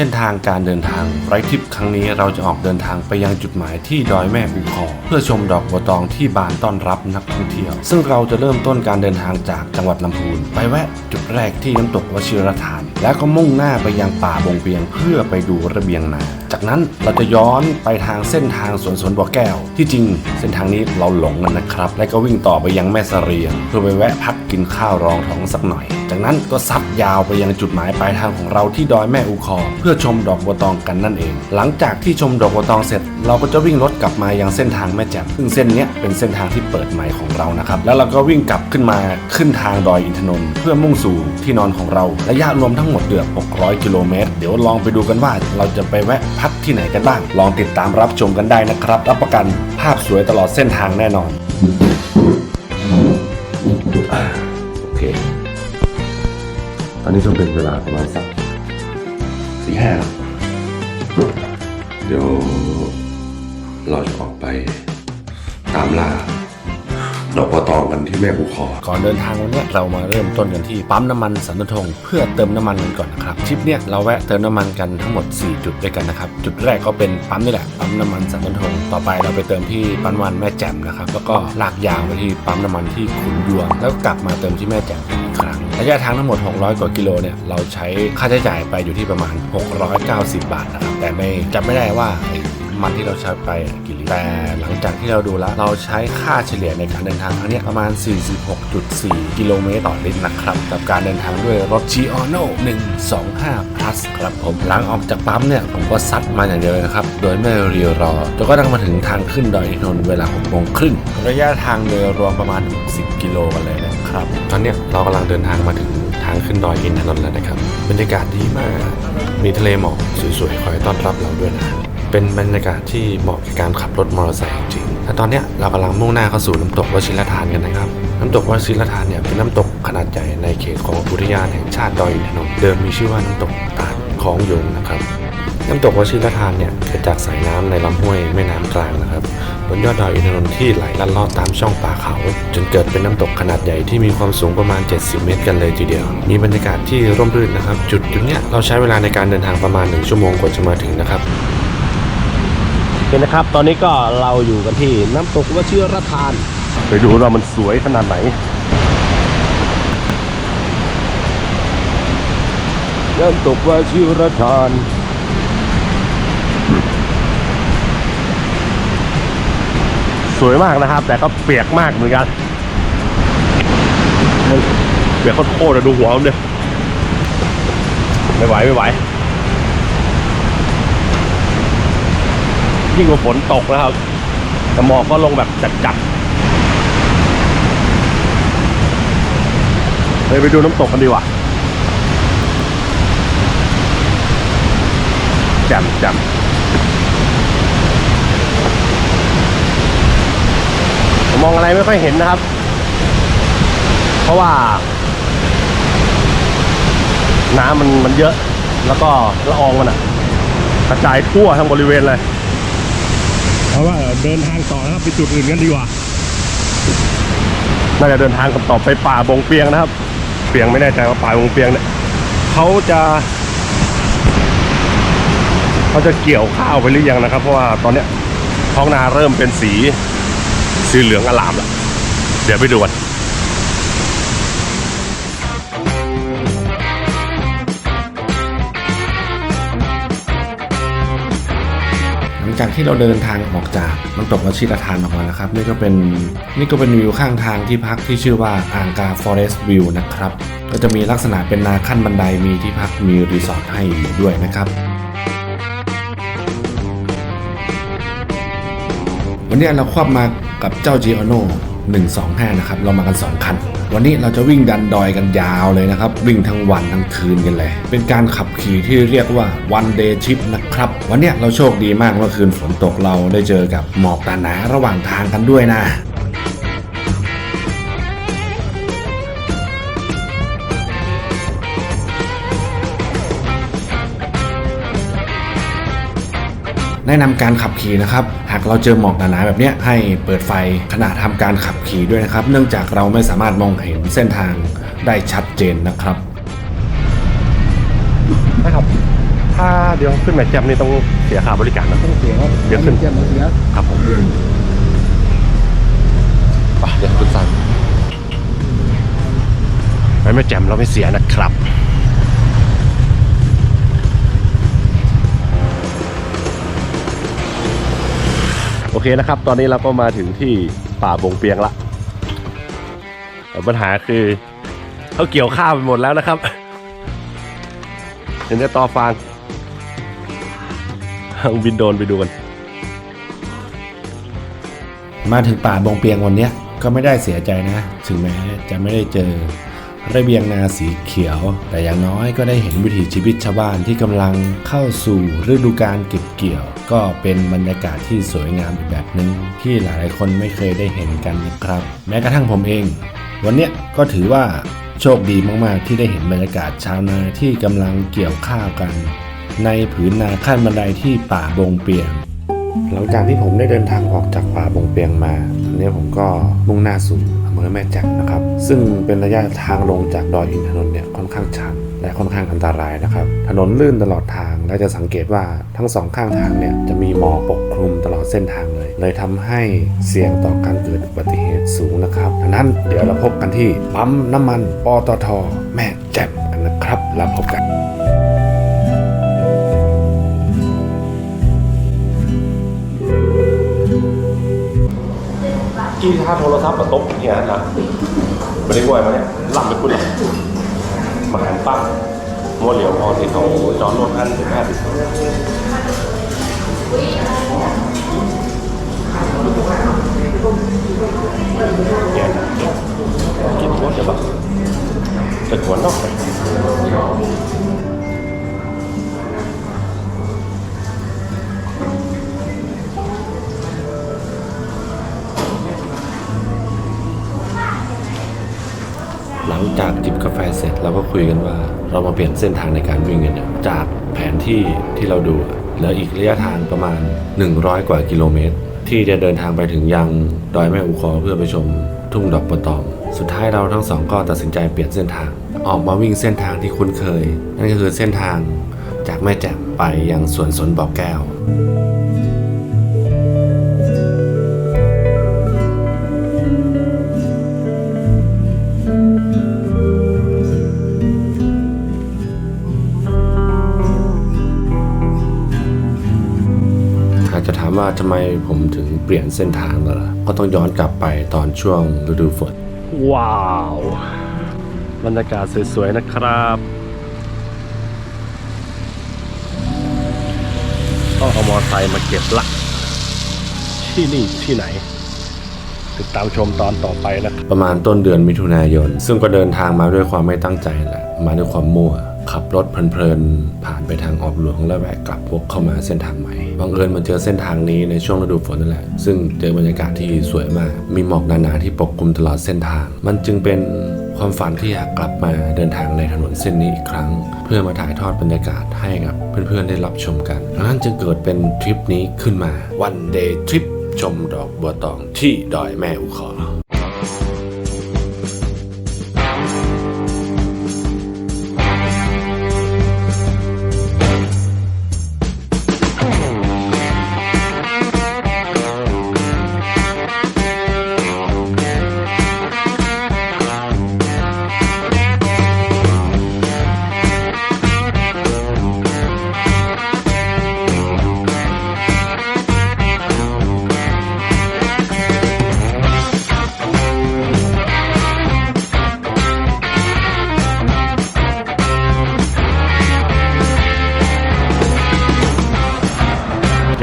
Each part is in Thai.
ส้นทางการเดินทางไร้ทริปครั้งนี้เราจะออกเดินทางไปยังจุดหมายที่ดอยแม่ภูคอเพื่อชมดอกบัวตองที่บานต้อนรับนักท่องเที่ยว ซึ่งเราจะเริ่มต้นการเดินทางจากจังหวัดลำพูน ไปแวะจุดแรกที่น้ำตกวชิรธาน แล้วก็มุ่งหน้าไปยังป่าบงเปียงเพื่อไปดูระเบียงนา จากนั้นเราจะย้อนไปทางเส้นทางสวนสวนบ่อแก้ว ที่จริงเส้นทางนี้เราหลงกันนะครับ และก็วิ่งต่อไปยังแม่เสรียง เพื่อไปแวะพักกินข้าวรองท้องสักหน่อย จากนั้นก็ซัดยาวไปยังจุดหมายปลายทางของเราที่ดอยแม่อูคอ เพื่อชมดอกบัวตองกันนั่นเอง หลังจากที่ชมดอกบัวตองเสร็จ เราก็จะวิ่งรถกลับมายังเส้นทางแม่แจ่มซึ่งเส้นนี้เป็นเส้นทางที่เปิดใหม่ของเรานะครับแล้วเราก็วิ่งกลับขึ้นมาขึ้นทางดอยอินทนนท์เพื่อมุ่งสู่ที่นอนของเราระยะรวมทั้งหมดเกือบ600 กิโลเมตร เดี๋ยวลองไปดูกันว่าเราจะไปแวะพักที่ไหนกันบ้าง ลองติดตามรับชมกันได้นะครับ รับประกันภาพสวยตลอดเส้นทางแน่นอนโอเค ตอนนี้ต้องเป็นเวลาประมาณสักสี่ห้าเดี๋ยวเราจะออกไปตามล่า ดอกปะตองกันที่แม่ภูคอก่อนเดินทางวันนี้เรามาเริ่มต้นกันที่ปั๊มน้ำมันสันนทงเพื่อเติมน้ำมันกันก่อนนะครับทริปเนี้ยเราแวะเติมน้ำมันกันทั้งหมด 4 จุดด้วยกันนะครับจุดแรกก็เป็นปั๊มนี่แหละปั๊มน้ำมันสันนทงต่อไปเราไปเติมที่ปั๊มน้ำมันแม่แจ่มนะครับแล้วก็ลากยาวไปที่ปั๊มน้ำมันที่ขุนยวงแล้วก็กลับมาเติมที่แม่แจ่มอีกครั้งระยะทางทั้งหมด 600 กว่ากิโลเนี่ยเราใช้ค่าใช้จ่ายไปอยู่ที่ประมาณ 690 บาทนะครับแต่ไม่จำไม่ได้ว่า มันที่เราใช้ไปกี่ลิตรแต่หลังจากที่เราดูแล้วเราใช้ค่าเฉลี่ยในการเดินทางครั้งนี้ประมาณ 46.4 กิโลเมตรต่อลิตรนะครับ กับการเดินทางด้วยรถ g i o n o 125 plus ครับผมหลังออกจากปั๊มเนี่ยผมก็ซัดมาอย่างเดียวเลยนะครับ โดยไม่รีรอจนก็ต้งมาถึงทางขึ้นดอยอินทนนท์เวลา6โมงครึ่งระยะทางโดยรวมประมาณ 60 กิโลกันเลยนะครับ ตอนนี้เรากำลังเดินทางมาถึงทางขึ้นดอยอินทนนท์แล้วนะครับบรรยากาศดีมาก มีทะเลหมอกสวยๆคอยต้อนรับเราด้วยนะ เป็นบรรยากาศที่เหมาะกับการขับรถมอเตอร์ไซค์จริงและตอนนี้เรากำลังมุ่งหน้าเข้าสู่น้ำตกวชิรทานกันนะครับ น้ำตกวชิรทานเนี่ยเป็นน้ำตกขนาดใหญ่ในเขตของอุทยานแห่งชาติดอยอินทนนท์เดิมมีชื่อว่าน้ำตกตาดของยงนะครับน้ำตกวชิรทานเนี่ยเกิดจากสายน้ำในลำห้วยแม่น้ำกลางนะครับบนยอดดอยอินทนนท์ที่ไหลลัดลาะตามช่องป่าเขา จนเกิดเป็นน้ำตกขนาดใหญ่ที่มีความสูงประมาณ 70 เมตรกันเลยทีเดียว มีบรรยากาศที่ร่มรื่นนะครับ จุดจุดเนี้ยเราใช้เวลาในการเดินทางประมาณ 1 ชั่วโมงกว่าจะมาถึงนะครับ เคนะครับ ตอนนี้ก็เราอยู่กันที่น้ำตกวชิรทาน ไปดูว่ามันสวยขนาดไหน น้ำตกวชิรทานสวยมากนะครับ แต่ก็เปียกมากเหมือนกันเปียกโคตรๆอะดูหัวมันดิไม่ไหวไม่ไหว ยิ่งกว่าฝนตกนะครับแต่หมอกก็ลงแบบจัดๆเลยไปดูน้ำตกกันดีกว่าแจ่มแจ่มผมมองอะไรไม่ค่อยเห็นนะครับ เพราะว่า น้ำมันมันเยอะ แล้วก็ละอองมันอะกระจายทั่วทั้งบริเวณเลย เพราะว่าเดินทางต่อนะครับไปจุดอื่นกันดีกว่า น่าจะเดินทางกันต่อไปป่าบงเปียงนะครับ เปียงไม่แน่ใจว่าป่าบงเปียงเนี่ยเขาจะเขาจะเกี่ยวข้าวไปหรือยังนะครับ เพราะว่าตอนเนี้ยท้องนาเริ่มเป็นสีสีเหลืองอลามแล้วเดี๋ยวไปดูกัน จากที่เราเดินทางออกจากน้ำตกวชิรทานออกมานะครับ นี่ก็เป็นนี่ก็เป็นวิวข้างทางที่พักที่ชื่อว่าอ่างกา Forest View นะครับ ก็จะมีลักษณะเป็นนาขั้นบันไดมีที่พักมีรีสอร์ทให้อยู่ด้วยนะครับวันนี้เราควบมากับเจ้า g i o n o 125 นะครับ เรามากัน 2 คัน วันนี้เราจะวิ่งดันดอยกันยาวเลยนะครับ วิ่งทั้งวันทั้งคืนกันเลย เป็นการขับขี่ที่เรียกว่า one day trip นะครับ วันนี้เราโชคดีมากเมื่อคืนฝนตกเราได้เจอกับหมอกหนาระหว่างทางกันด้วยนะ แนะนำการขับขี่นะครับ หากเราเจอหมอกหนาๆแบบนี้ให้เปิดไฟขณะทำการขับขี่ด้วยนะครับ เนื่องจากเราไม่สามารถมองเห็นเส้นทางได้ชัดเจนนะครับนะครับ ถ้าเดี๋ยวขึ้นแม่แจ่มนี่ต้องเสียค่าบริการนะต้องเสียครับเดี๋ยวขึ้นเสียเสียครับผมไปเดี๋ยวคุณสั่งไม่ไม่แจ่มเราไม่เสียนะครับ เคนะครับ ตอนนี้เราก็มาถึงที่ป่าบงเปียงละแต่ปัญหาคือเขาเกี่ยวข้าวไปหมดแล้วนะครับ เห็นแต่ตอฟางบินโดนไปดูกัน มาถึงป่าบงเปียงวันนี้ก็ไม่ได้เสียใจนะ ถึงแม้จะไม่ได้เจอ ระเบียงนาสีเขียว แต่อย่างน้อยก็ได้เห็นวิถีชีวิตชาวบ้านที่กำลังเข้าสู่ฤดูการเก็บเกี่ยว ก็เป็นบรรยากาศที่สวยงามอีกแบบหนึ่งที่หลายๆคนไม่เคยได้เห็นกันนะครับ แม้กระทั่งผมเอง วันนี้ก็ถือว่าโชคดีมากๆ ที่ได้เห็นบรรยากาศชาวนาที่กำลังเกี่ยวข้าวกัน ในผืนนาขั้นบันไดที่ป่าบงเปียงหลังจากที่ผมได้เดินทางออกจากป่าบงเปียงมา ตอนนี้ผมก็มุ่งหน้าสู่ อำเภอแม่แจ่มนะครับ ซึ่งเป็นระยะทางลงจากดอยอินทนนท์เนี่ยค่อนข้างชันและค่อนข้างอันตรายนะครับ ถนนลื่นตลอดทางและจะสังเกตว่าทั้งสองข้างทางเนี่ยจะมีหมอกปกคลุมตลอดเส้นทางเลย เลยทำให้เสี่ยงต่อการเกิดอุบัติเหตุสูงนะครับดังนั้นเดี๋ยวเราพบกันที่ปั๊มน้ำมันปตท แม่แจ่มกันนะครับแล้วพบกัน กี่ท่าโทรศัพท์มาตบเนี่ยนะไม่ได้ง่วมาเนี่ยหลับไปคุณหลับมาหันปั้งมัวเหลียวพอที่เขาจอดรถอันถึงห้าสิบเนี่ยกินหัวจะแบบจะขวนนอกไป งจากจิบกาแฟเสร็จเราก็คุยกันว่า เรามาเปลี่ยนเส้นทางในการวิ่งกันเนี่ยจากแผนที่ที่เราดูอะเหลืออีกระยะทางประมาณ 100 กว่ากิโลเมตร ที่จะเดินทางไปถึงยังดอยแม่อุคอเพื่อไปชมทุ่งดอกปะตองสุดท้ายเราทั้งสองก็ตัดสินใจเปลี่ยนเส้นทาง ออกมาวิ่งเส้นทางที่คุ้นเคย นั่นก็คือเส้นทางจากแม่แจ่มไปยังสวนสนบ่อแก้ว ทำไมผมถึงเปลี่ยนเส้นทางล่ะก็ต้องย้อนกลับไปตอนช่วงฤดูฝน ว้าวบรรยากาศสวยๆนะครับต้องเอามอเตอร์ไซค์มาเก็บละ ที่นี่ที่ไหน ติดตามชมตอนต่อไปนะครับประมาณต้นเดือนมิถุนายน ซึ่งก็เดินทางมาด้วยความไม่ตั้งใจแหละ มาด้วยความมั่ว ขับรถเพลินๆ ผ่านไปทางออบหลวงแล้วแวะกลับวกเข้ามาเส้นทางใหม่บังเอิญมาเจอเส้นทางนี้ในช่วงฤดูฝนนั่นแหละ ซึ่งเจอบรรยากาศที่สวยมาก มีหมอกหนาๆที่ปกคลุมตลอดเส้นทาง มันจึงเป็นความฝันที่อยากกลับมาเดินทางในถนนเส้นนี้อีกครั้ง เพื่อมาถ่ายทอดบรรยากาศให้กับเพื่อนๆได้รับชมกันดังนั้นจึงเกิดเป็นทริปนี้ขึ้นมาวันเดย์ทริปชมดอกบัวตองที่ดอยแม่อุคอ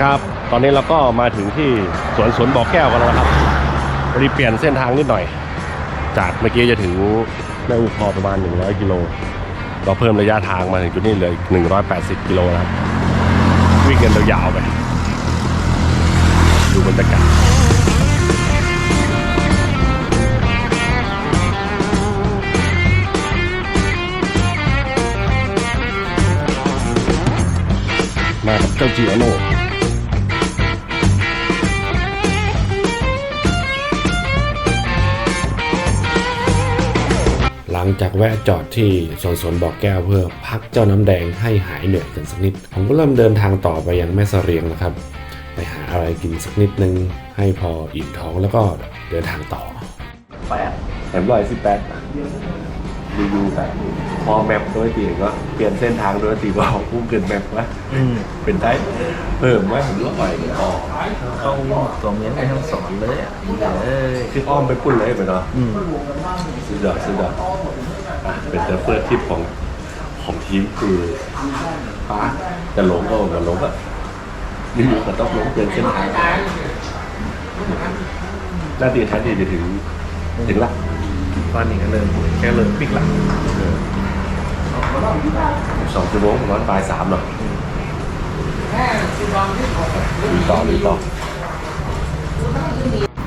ครับ ตอนนี้เราก็มาถึงที่สวนสวนบ่อแก้วกันแล้วครับพอดีเปลี่ยนเส้นทางนิดหน่อย จากเมื่อกี้จะถึงแม่อูคอประมาณ 100 กิโล เราเพิ่มระยะทางมาถึงจุดนี้เหลย180 กิโลนะครับ วิ่งกันยาวๆไป ดูบรรยากาศมากับเจ้าจีโอโน่ งงจากแวะจอดที่สวนสวนบ่อแก้วเพื่อพักเจ้าน้ำแดงให้หายเหนื่อยกันสักนิด ผมก็เริ่มเดินทางต่อไปยังแม่เสรียงนะครับ ไปหาอะไรกินสักนิดนึง ให้พออิ่มท้องแล้วก็เดินทางต่อแปดแถมร้อยสิบแปด รีวิวแบบพอแมปโดยตีก็เปลี่ยนเส้นทางโดยตีว่าพุ่งเกินแมปวะอืมเป็นได้เพิ่มไหมผมร้อยอ๋อเขาตัวเมียนให้ทั้งสอนเลยอะเอ้ยคืออ้อมไปพุ่นเลยไปเนาะอืมสุดยอดสุดยอดอะเป็นเซอร์เฟอร์ทริปของของทีมคือป้าจะหลงก็จะหลงอะนี่อยู่ก็ต้องหลงเปลี่ยนเส้นทางหน้าตีแทนที่จะถึงถึงละ ตอนนี้ก็เริ่มแค่เริ่มปิกหลังสองชั่วโมงประมาณบ่ายสามเนาะลุยต่อลุยต่อ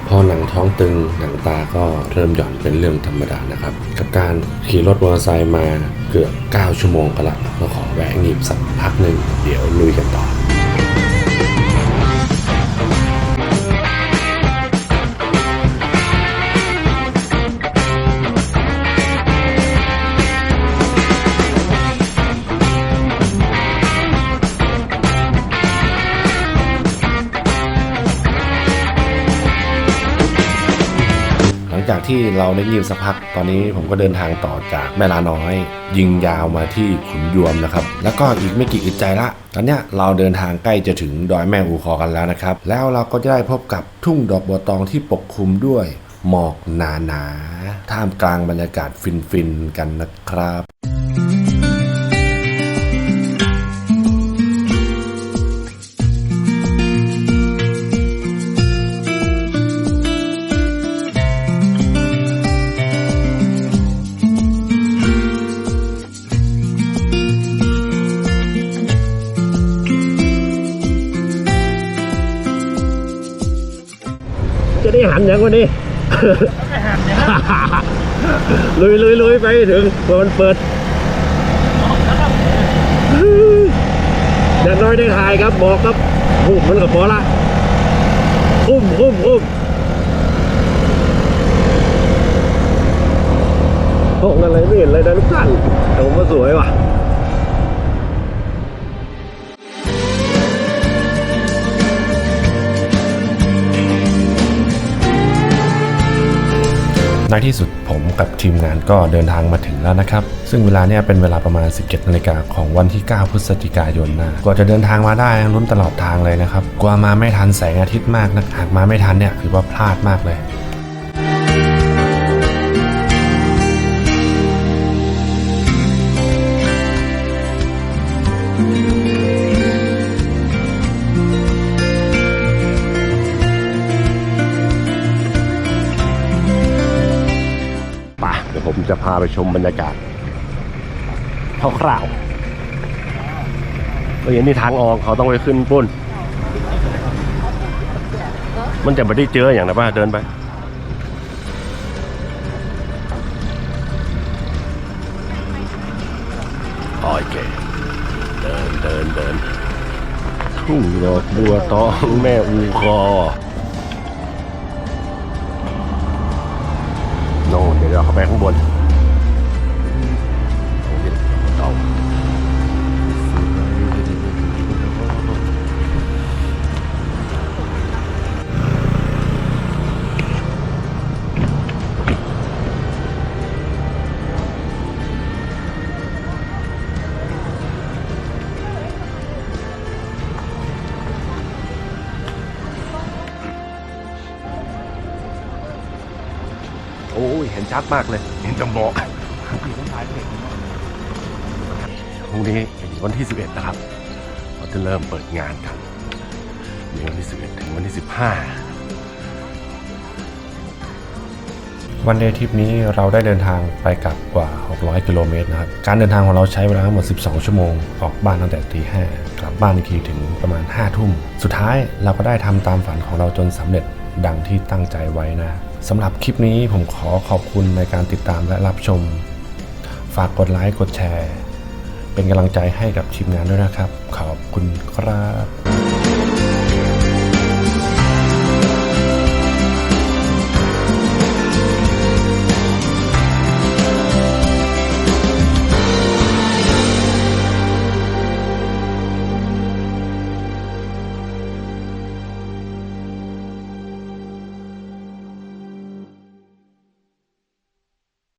พอหนังท้องตึงหนังตาก็เริ่มหย่อนเป็นเรื่องธรรมดานะครับ กับการขี่รถมอเตอร์ไซค์มาเกือบ 9 ชั่วโมงกันละก็ขอแวะงีบสักพักหนึ่งเดี๋ยวลุยกันต่อ หลังจากที่เราได้งีบสักพัก ตอนนี้ผมก็เดินทางต่อจากแม่ลาน้อย ยิงยาวมาที่ขุนยวมนะครับ แล้วก็อีกไม่กี่อึดใจละ ตอนนี้เราเดินทางใกล้จะถึงดอยแม่อูคอกันแล้วนะครับ แล้วเราก็จะได้พบกับทุ่งดอกบัวตองที่ปกคลุมด้วยหมอกหนาๆ ท่ามกลางบรรยากาศฟินๆ กันนะครับ หันอยังวันนี้ลุยลุยลุยไปถึงเปิดมันเปิดอย่างน้อยได้ถ่ายครับบอกครับหุบมันกับพอละอุ้มอุ้มอุ้มห้องอะไรไม่เห็นเลยนะทุกท่านแต่ผมว่าสวยว่ะ ที่สุดผมกับทีมงานก็เดินทางมาถึงแล้วนะครับ ซึ่งเวลาเนี่ยเป็นเวลาประมาณ 17นาฬิกาของวันที่ 9 พฤศจิกายนนะกว่าจะเดินทางมาได้ลุ้นตลอดทางเลยนะครับกว่ามาไม่ทันแสงอาทิตย์มากนะหากมาไม่ทันเนี่ยถือว่าพลาดมากเลย จะพาไปชมบรรยากาศคร่าวๆเฮ้ยนนี่ทางออกเขาต้องไปขึ้นปุ้น มันจะไม่ได้เจออย่างนะป้าเดินไปโอเค เดินเดินเดินทุ่งดอกบัวตองแม่อูคอโน่นเดี๋ยวเราเข้าไปข้างบน ชัดมากเลยเห็นจำบอกพรุ่งนี้วันที่ 11 นะครับเราจะเริ่มเปิดงานกันมีวันที่ 11 ถึงวันที่ 15 วันเดย์ทริปนี้เราได้เดินทางไปกลับกว่า 600 กิโลเมตรนะครับ การเดินทางของเราใช้เวลาทั้งหมด 12 ชั่วโมง ออกบ้านตั้งแต่ตีห้ากลับบ้านอีกทีถึงประมาณ 5 ทุ่ม สุดท้ายเราก็ได้ทำตามฝันของเราจนสำเร็จ ดังที่ตั้งใจไว้นะสำหรับคลิปนี้ผมขอขอบคุณในการติดตามและรับชม ฝากกดไลค์กดแชร์ เป็นกำลังใจให้กับทีมงานด้วยนะครับ ขอบคุณครับ